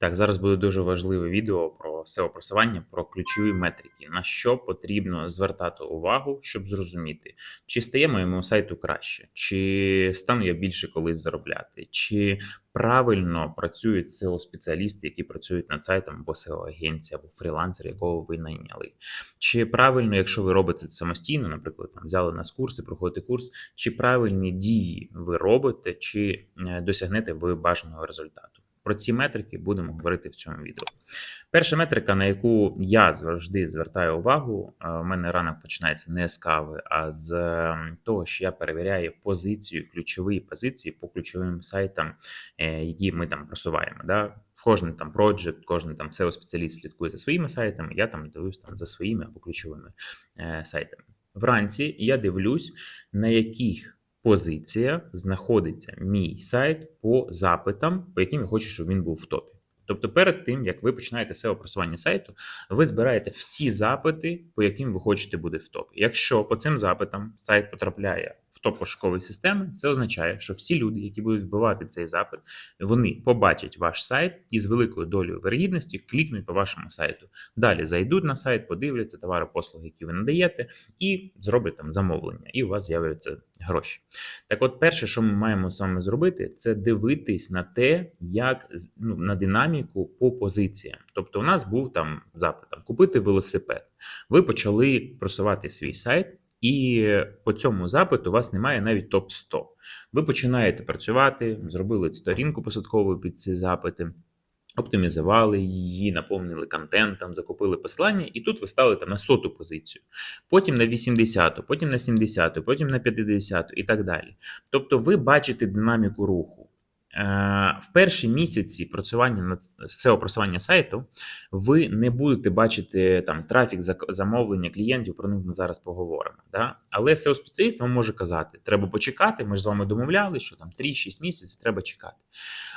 Так, зараз буде дуже важливе відео про SEO-просування, про ключові метрики, на що потрібно звертати увагу, щоб зрозуміти, чи стає моєму сайту краще, чи стану я більше колись заробляти, чи правильно працюють SEO-спеціалісти, які працюють над сайтом, або SEO-агенція, або фрілансер, якого ви найняли. Чи правильно, якщо ви робите це самостійно, наприклад, там взяли нас курси, проходите курс, чи правильні дії ви робите, чи е, досягнете ви бажаного результату. Про ці метрики будемо говорити в цьому відео. Перша метрика, на яку я завжди звертаю увагу, е, у мене ранок починається не з кави, а з ем, того, що я перевіряю позицію, ключові позиції по ключовим сайтам, е, які ми там просуваємо. Да? Кожен там проджект, кожен там SEO спеціаліст слідкує за своїми сайтами. Я там дивлюсь там за своїми або ключовими е, сайтами. Вранці я дивлюсь, на яких позиція знаходиться мій сайт по запитам, по яким я хочу, щоб він був в топі. Тобто, перед тим як ви починаєте SEO просування сайту, ви збираєте всі запити, по яким ви хочете бути в топі. Якщо по цим запитам сайт потрапляє в топ пошукової системи, це означає, що всі люди, які будуть вбивати цей запит, вони побачать ваш сайт і з великою долею вирогідності клікнуть по вашому сайту. Далі зайдуть на сайт, подивляться товари, послуги, які ви надаєте, і зроблять там замовлення, і у вас з'являються гроші. Так, от, перше, що ми маємо з вами зробити, це дивитись на те, як ну, на динаміку по позиціям. Тобто, у нас був там запит там, купити велосипед. Ви почали просувати свій сайт. І по цьому запиту у вас немає навіть топ 100 Ви починаєте працювати, зробили сторінку посадкову під ці запити, оптимізували її, наповнили контентом, закупили посилання, і тут ви стали там на соту позицію, потім на 80-ту, потім на 70-ту, потім на 50-ту і так далі. Тобто, ви бачите динаміку руху. Е, в перші місяці працювання над SEO просування сайту ви не будете бачити там трафік замовлення клієнтів. Про них ми зараз поговоримо. Да? Але SEO спеціаліст вам може казати, треба почекати. Ми ж з вами домовляли, що там 3-6 місяців треба чекати.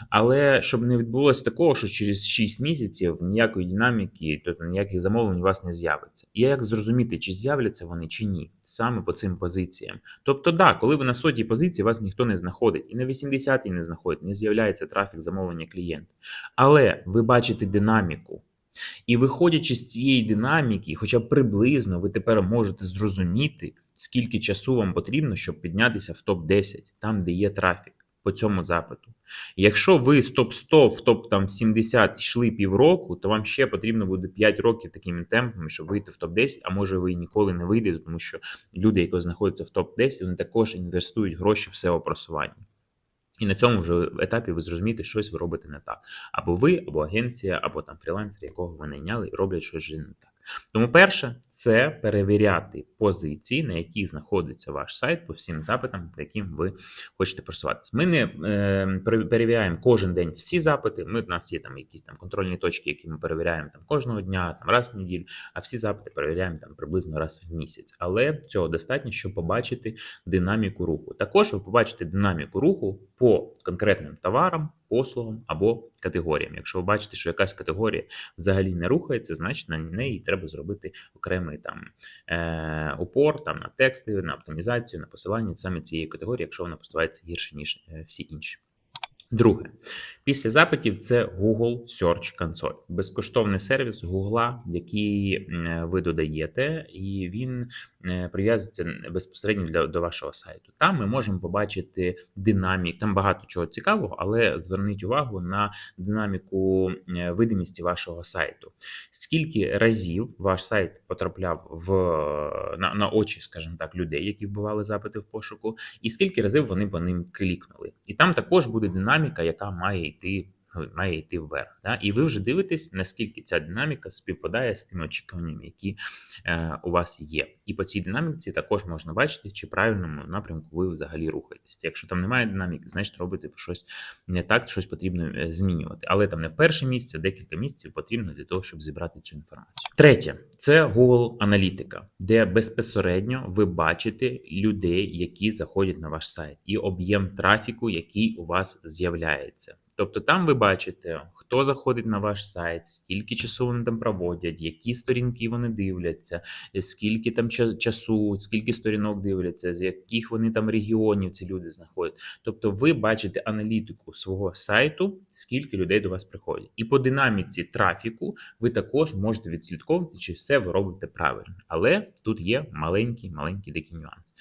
Але щоб не відбулося такого, що через 6 місяців ніякої динаміки, тобто ніяких замовлень у вас не з'явиться. І як зрозуміти, чи з'являться вони чи ні, саме по цим позиціям. Тобто, да, коли ви на сотій позиції, вас ніхто не знаходить, і на 80-й не знаходить, не з'являється трафік замовлення клієнта. Але ви бачите динаміку. І виходячи з цієї динаміки, хоча б приблизно ви тепер можете зрозуміти, скільки часу вам потрібно, щоб піднятися в топ-10, там, де є трафік по цьому запиту. Якщо ви з топ-100 в топ 70 йшли півроку, то вам ще потрібно буде 5 років такими темпами, щоб вийти в топ-10, а може ви ніколи не вийдете, тому що люди, які знаходяться в топ-10, вони також інвестують гроші в SEO просування. І на цьому вже етапі ви зрозумієте, щось ви робите не так. Або ви, або агенція, або там фрілансер, якого ви найняли, роблять щось не так. Тому, перше, це перевіряти позиції, на яких знаходиться ваш сайт по всім запитам, по яким ви хочете просуватися. Ми не е, перевіряємо кожен день всі запити. Ми в нас є там якісь там контрольні точки, які ми перевіряємо там кожного дня, там раз в неділю, а всі запити перевіряємо там приблизно раз в місяць. Але цього достатньо, щоб побачити динаміку руху. Також ви побачите динаміку руху по конкретним товарам послугам або категоріям. Якщо ви бачите, що якась категорія взагалі не рухається, значить на неї треба зробити окремий там е, упор там на тексти, на оптимізацію, на посилання саме цієї категорії, якщо вона посувається гірше ніж е, всі інші. Друге, після запитів це Google Search Console. безкоштовний сервіс Google, який ви додаєте, і він е, прив'язується безпосередньо для, до вашого сайту. Там ми можемо побачити динамік, там багато чого цікавого, але зверніть увагу на динаміку е, видимості вашого сайту. Скільки разів ваш сайт потрапляв в на, на очі, скажімо так, людей, які вбивали запити в пошуку, і скільки разів вони по ним клікнули. І там також буде динаміка динаміка, яка має йти має йти вверх. Да? І ви вже дивитесь, наскільки ця динаміка співпадає з тими очікуваннями, які е, у вас є. І по цій динаміці також можна бачити, чи правильному напрямку ви взагалі рухаєтесь. Якщо там немає динаміки, значить робите щось не так, щось потрібно е, змінювати. Але там не в перше місце, а декілька місяців потрібно для того, щоб зібрати цю інформацію. Третє це Google аналітика, де безпосередньо ви бачите людей, які заходять на ваш сайт, і об'єм трафіку, який у вас з'являється. Тобто там ви бачите, хто заходить на ваш сайт, скільки часу вони там проводять, які сторінки вони дивляться, скільки там часу, скільки сторінок дивляться, з яких вони там регіонів ці люди знаходять. Тобто ви бачите аналітику свого сайту, скільки людей до вас приходять. І по динаміці трафіку ви також можете відслідковувати, чи все ви робите правильно. Але тут є маленький, маленький дикий нюанс.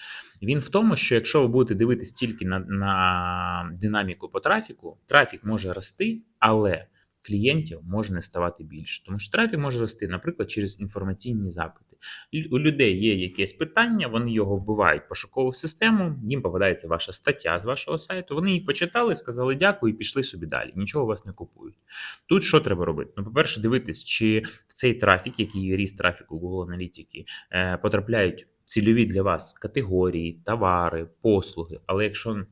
Він в тому, що якщо ви будете дивитись тільки на, на динаміку по трафіку, трафік може рости, але клієнтів може не ставати більше. Тому що трафік може рости, наприклад, через інформаційні запити. У людей є якесь питання, вони його вбивають пошукову систему, їм попадається ваша стаття з вашого сайту. Вони її почитали, сказали дякую і пішли собі далі. Нічого у вас не купують. Тут що треба робити? Ну, по-перше, дивитись, чи в цей трафік, який є ріст трафіку Google аналітики, е, потрапляють цільові для вас категорії, товари, послуги. Але якщо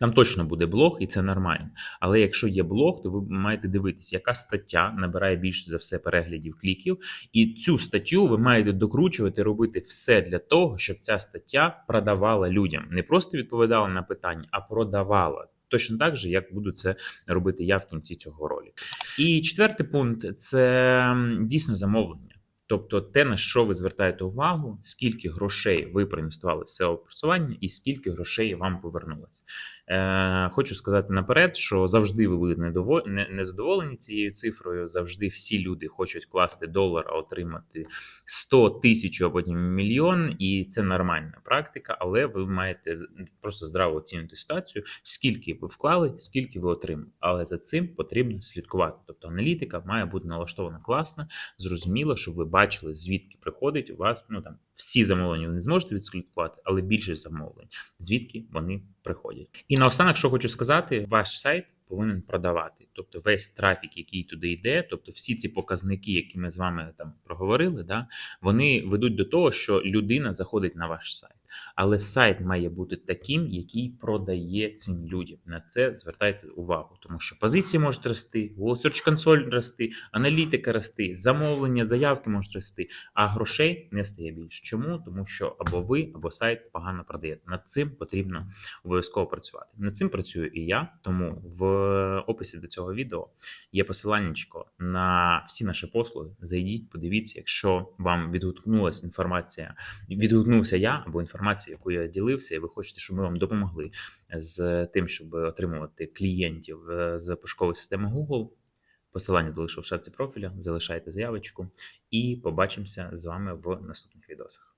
там точно буде блог, і це нормально. Але якщо є блог, то ви маєте дивитися, яка стаття набирає більше за все переглядів кліків, і цю статтю ви маєте докручувати, робити все для того, щоб ця стаття продавала людям, не просто відповідала на питання, а продавала. Точно так же, як буду це робити я в кінці цього ролику. І четвертий пункт це дійсно замовлення. Тобто те, на що ви звертаєте увагу, скільки грошей ви проінвестували в SEO просування і скільки грошей вам повернулось. Е, хочу сказати наперед, що завжди ви будете не- незадоволені цією цифрою. Завжди всі люди хочуть вкласти долар, а отримати 100 тисяч, а потім мільйон, і це нормальна практика, але ви маєте просто здраво оцінити ситуацію, скільки ви вклали, скільки ви отримали. Але за цим потрібно слідкувати. Тобто аналітика має бути налаштована класно, зрозуміло, щоб ви бачили, звідки приходить у вас. Ну там всі замовлення ви не зможете відслідкувати, але більшість замовлень, звідки вони приходять. І наостанок, що хочу сказати, ваш сайт повинен продавати. Тобто весь трафік, який туди йде, тобто всі ці показники, які ми з вами там проговорили, да, вони ведуть до того, що людина заходить на ваш сайт. Але сайт має бути таким, який продає цим людям. На це звертайте увагу, тому що позиції можуть рости, Search Console рости, аналітика рости, замовлення, заявки можуть рости, а грошей не стає більше. Чому? Тому що або ви, або сайт погано продаєте. Над цим потрібно обов'язково працювати. Над цим працюю і я. Тому в описі до цього відео є посилання на всі наші послуги. Зайдіть, подивіться, якщо вам відгукнулася інформація, відгукнувся я або інформація, яку я ділився, і ви хочете, щоб ми вам допомогли з тим, щоб отримувати клієнтів е, з пошукової системи Google. Посилання залишив в шапці профіля, залишайте заявочку і побачимося з вами в наступних відосах.